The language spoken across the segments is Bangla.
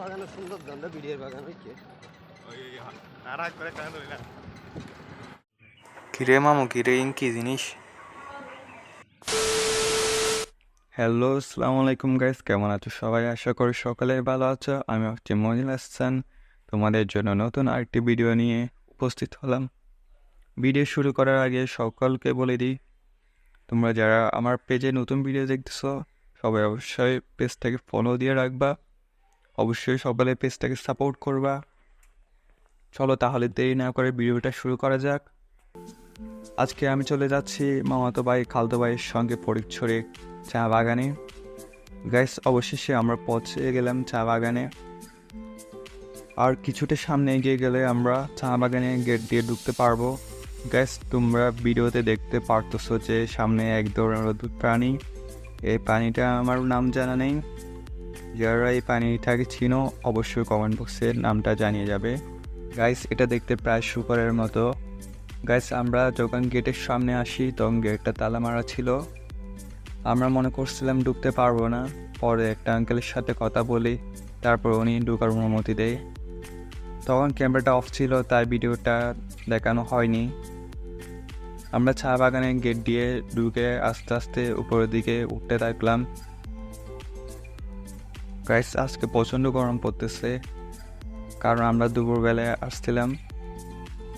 বাগানের সুন্দর দণ্ড বিড়িয়ার বাগান হইছে নারাজ করে মামু কিরে ইন কি জিনিস? হ্যালো আসসালামু আলাইকুম গাইস কেমন আছো সবাই? আশা করি সকালে ভালো আছো। আমি হচ্ছে মজিল হাসান তোমাদের জন্য নতুন আরেকটি ভিডিও নিয়ে উপস্থিত হলাম। ভিডিও শুরু করার আগে সকলকে বলে দিই তোমরা যারা আমার পেজে নতুন ভিডিও দেখতেছো সবাই অবশ্যই পেজটাকে ফলো দিয়ে রাখবা। অবশ্যই সকলে পেজটাকে সাপোর্ট করবা। চলো তাহলে দেরি না করে ভিডিওটা শুরু করা যাক। আজকে আমি চলে যাচ্ছি মামাতো ভাই, খালতো ভাইয়ের সঙ্গে ফরিদছড়ি চা বাগানে। গ্যাস অবশেষে আমরা পৌঁছে গেলাম চা বাগানে। আর কিছুটা সামনে এগিয়ে গেলে আমরা চা বাগানে গেট দিয়ে ঢুকতে পারব। গ্যাস তোমরা ভিডিওতে দেখতে পারতেছো যে সামনে এক ধরনের প্রাণী। এই প্রাণীটা আমার নাম জানা নেই। যারা এই প্রাণীটাকে চিনো অবশ্যই কমেন্ট বক্সে নামটা জানিয়ে যাবে। গাইস এটা দেখতে প্রায় শুকরের মতো। গাইস আমরা যখন গেটের সামনে আসি, তখন গেটটা তালা মারা ছিল। আমরা মনে করছিলাম ঢুকতে পারব না। পরে একটা আঙ্কেলের সাথে কথা বলি, তারপর উনি ঢুকার অনুমতি দেয়। তখন ক্যামেরাটা অফ ছিল, তাই ভিডিওটা দেখানো হয়নি। আমরা চা বাগানে গেট দিয়ে ঢুকে আস্তে আস্তে উপরের দিকে উঠতে থাকলাম। গাইস আজকে প্রচণ্ড গরম পড়তেছে। কারণ আমরা দুপুরবেলায় আসছিলাম।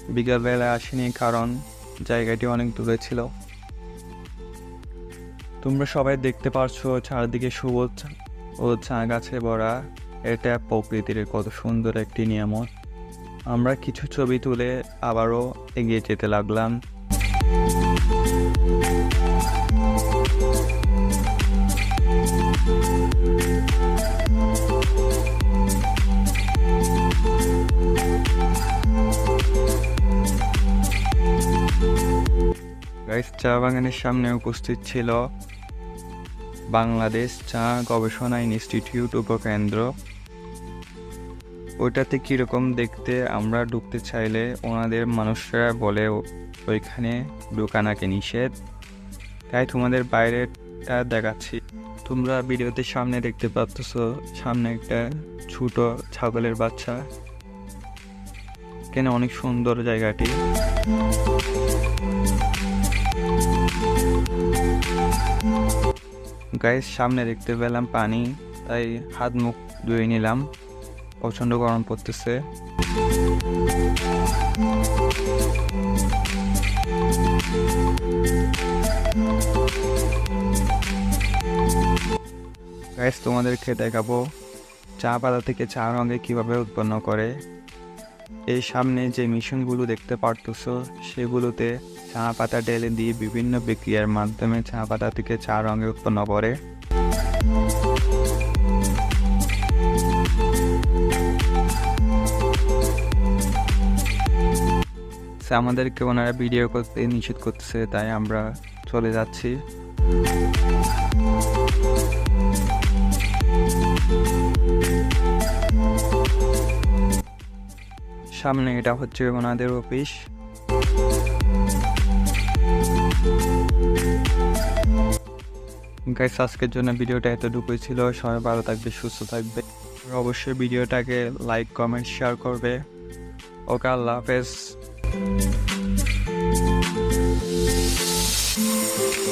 বিকালবেলায় আসিনি কারণ জায়গাটি অনেক দূরে ছিল। তোমরা সবাই দেখতে পারছ চারদিকে সবুজ ও চা গাছে ভরা। এটা প্রকৃতির কত সুন্দর একটি নিয়ামত। আমরা কিছু ছবি তুলে আবারও এগিয়ে যেতে লাগলাম। গাইস চা বাগানের সামনে উপস্থিত ছিল বাংলাদেশ চা গবেষণা ইনস্টিটিউট উপকেন্দ্র। ওইটাতে কীরকম দেখতে আমরা ঢুকতে চাইলে ওনাদের মানুষরা বলে, ওইখানে ঢোকা নাকি নিষেধ। তাই তোমাদের বাইরেটা দেখাচ্ছি। তোমরা ভিডিওতে সামনে দেখতে পাচ্ছ, সামনে একটা ছোট ছাগলের বাচ্চা। কেন অনেক সুন্দর জায়গাটি। গায়ের সামনে দেখতে পেলাম পানি, তাই হাত মুখ ধুয়ে নিলাম। প্রচণ্ড গরম পড়তেছে। গাইস তোমাদেরকে দেখাবো চা পাতা থেকে চা রঙে কীভাবে উৎপন্ন করে। এই সামনে যে মেশিনগুলো দেখতে পারতেছো, সেগুলোতে চা পাতা ঢেলে দিয়ে বিভিন্ন বিক্রিয়ার মাধ্যমে চা পাতা থেকে চা রঙে উৎপন্ন করে। আমাদেরকে ওনারা ভিডিও করতে নিষেধ করতেছে, তাই আমরা চলে যাচ্ছি। সামনে এটা হচ্ছে ওনাদের অফিস। গাইস আজকের জন্য ভিডিওটা এতটুকুই ছিল। সবাই ভালো থাকবে, সুস্থ থাকবে। অবশ্যই ভিডিওটাকে লাইক কমেন্ট শেয়ার করবে। ওকে, আল্লাহ হাফেজ।